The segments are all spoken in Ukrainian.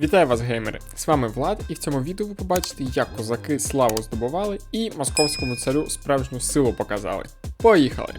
Вітаю вас, геймери! З вами Влад, і в цьому відео ви побачите, як козаки славу здобували і московському царю справжню силу показали. Поїхали!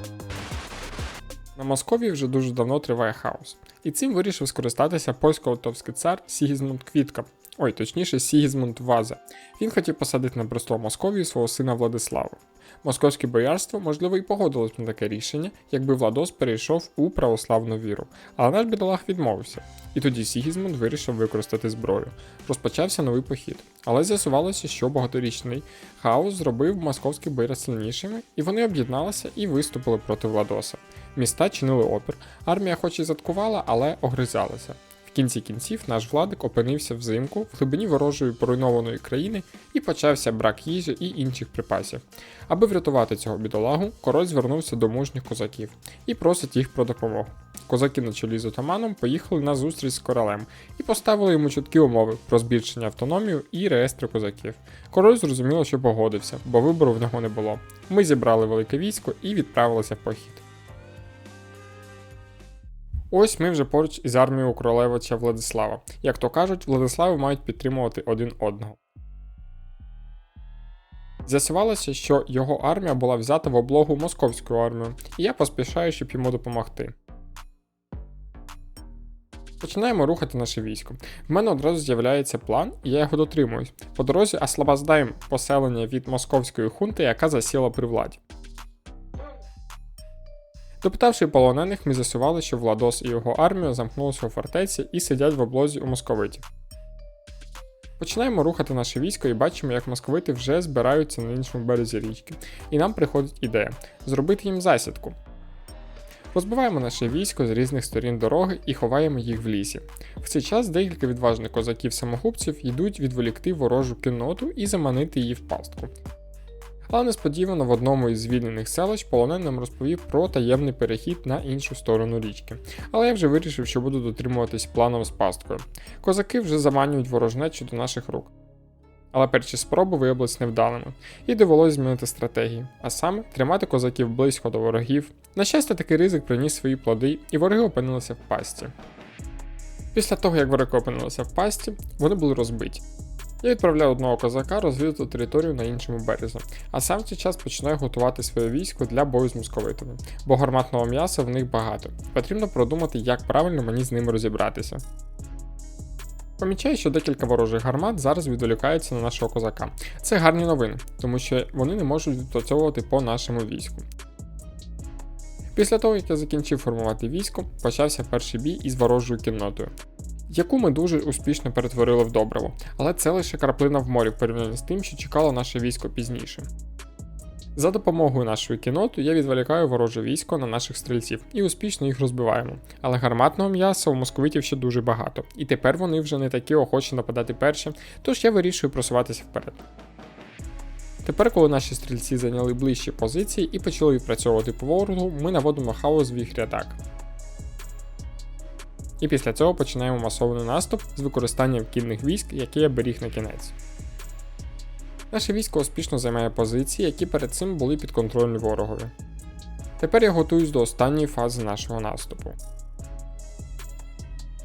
На Московії вже дуже давно триває хаос, і цим вирішив скористатися польсько-литовський цар Сігізмунд Квітка, ой, точніше, Сігізмунд Ваза. Він хотів посадити на престол Московії свого сина Владислава. Московське боярство, можливо, і погодилось на таке рішення, якби Владос перейшов у православну віру, але наш бідолах відмовився. І тоді Сігізмунд вирішив використати зброю. Розпочався новий похід, але з'ясувалося, що багаторічний хаос зробив московських бояр сильнішими, і вони об'єдналися і виступили проти Владоса. Міста чинили опір, армія хоч і заткувала, але огризалася. Кінці кінців наш владик опинився взимку в глибині ворожої поруйнованої країни і почався брак їжі і інших припасів. Аби врятувати цього бідолагу, король звернувся до мужніх козаків і просить їх про допомогу. Козаки на чолі з отаманом поїхали на зустріч з королем і поставили йому чіткі умови про збільшення автономію і реєстри козаків. Король зрозуміло, що погодився, бо вибору в нього не було. Ми зібрали велике військо і відправилися в похід. Ось ми вже поруч із армією королевича Владислава. Як то кажуть, Владислави мають підтримувати один одного. З'ясувалося, що його армія була взята в облогу московською армією, і я поспішаю, щоб йому допомогти. Починаємо рухати наше військо. В мене одразу з'являється план, і я його дотримуюсь. По дорозі освобождаємо поселення від московської хунти, яка засіла при владі. Допитавши полонених, ми з'ясували, що Владос і його армія замкнулися у фортеці і сидять в облозі у московитів. Починаємо рухати наше військо і бачимо, як московити вже збираються на іншому березі річки, і нам приходить ідея зробити їм засідку. Розбиваємо наше військо з різних сторін дороги і ховаємо їх в лісі. В цей час декілька відважних козаків-самогубців йдуть відволікти ворожу кінноту і заманити її в пастку. Але несподівано в одному із звільнених селищ полоненим розповів про таємний перехід на іншу сторону річки. Але я вже вирішив, що буду дотримуватись планом з пасткою. Козаки вже заманюють ворожнечу до наших рук. Але перші спроби виявилися невдалими, і довелося змінити стратегію, а саме тримати козаків близько до ворогів. На щастя, такий ризик приніс свої плоди, і вороги опинилися в пасті. Після того, як вороги опинилися в пасті, вони були розбиті. Я відправляю одного козака розвідати територію на іншому березі, а сам цей час починаю готувати своє військо для бою з московитами, бо гарматного м'яса в них багато. Потрібно продумати, як правильно мені з ними розібратися. Помічаю, що декілька ворожих гармат зараз відволікаються на нашого козака. Це гарні новини, тому що вони не можуть відпрацьовувати по нашому війську. Після того, як я закінчив формувати військо, почався перший бій із ворожою кіннотою яку ми дуже успішно перетворили в добриво, але це лише краплина в морі в порівнянні з тим, що чекало наше військо пізніше. За допомогою нашої кіноти я відволікаю вороже військо на наших стрільців і успішно їх розбиваємо. Але гарматного м'яса у московитів ще дуже багато, і тепер вони вже не такі охочі нападати перші, тож я вирішую просуватися вперед. Тепер, коли наші стрільці зайняли ближчі позиції і почали відпрацьовувати по ворогу, ми наводимо хаос в віхрі атак. І після цього починаємо масований наступ з використанням кінних військ, які я беріг на кінець. Наше військо успішно займає позиції, які перед цим були підконтрольні ворогові. Тепер я готуюсь до останньої фази нашого наступу.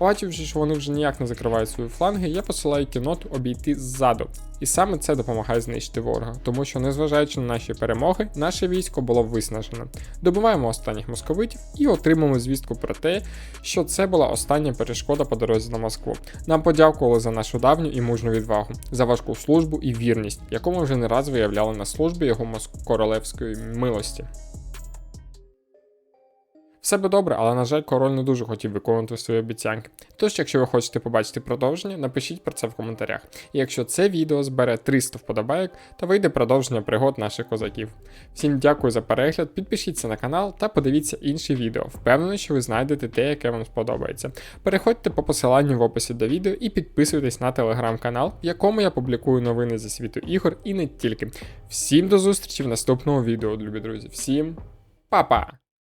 Побачивши, що вони вже ніяк не закривають свої фланги, я посилаю кіноту обійти ззаду. І саме це допомагає знищити ворога, тому що, незважаючи на наші перемоги, наше військо було виснажене. Добиваємо останніх московитів і отримуємо звістку про те, що це була остання перешкода по дорозі на Москву. Нам подякували за нашу давню і мужню відвагу, за важку службу і вірність, яку ми вже не раз виявляли на службі його королевської милості. Все би добре, але на жаль, король не дуже хотів виконувати свої обіцянки. Тож, якщо ви хочете побачити продовження, напишіть про це в коментарях. І якщо це відео збере 300 вподобайок, то вийде продовження пригод наших козаків. Всім дякую за перегляд, підпишіться на канал та подивіться інші відео. Впевнений, що ви знайдете те, яке вам сподобається. Переходьте по посиланню в описі до відео і підписуйтесь на телеграм-канал, в якому я публікую новини зі світу ігор і не тільки. Всім до зустрічі в наступному відео, любі друзі. Всім па-па!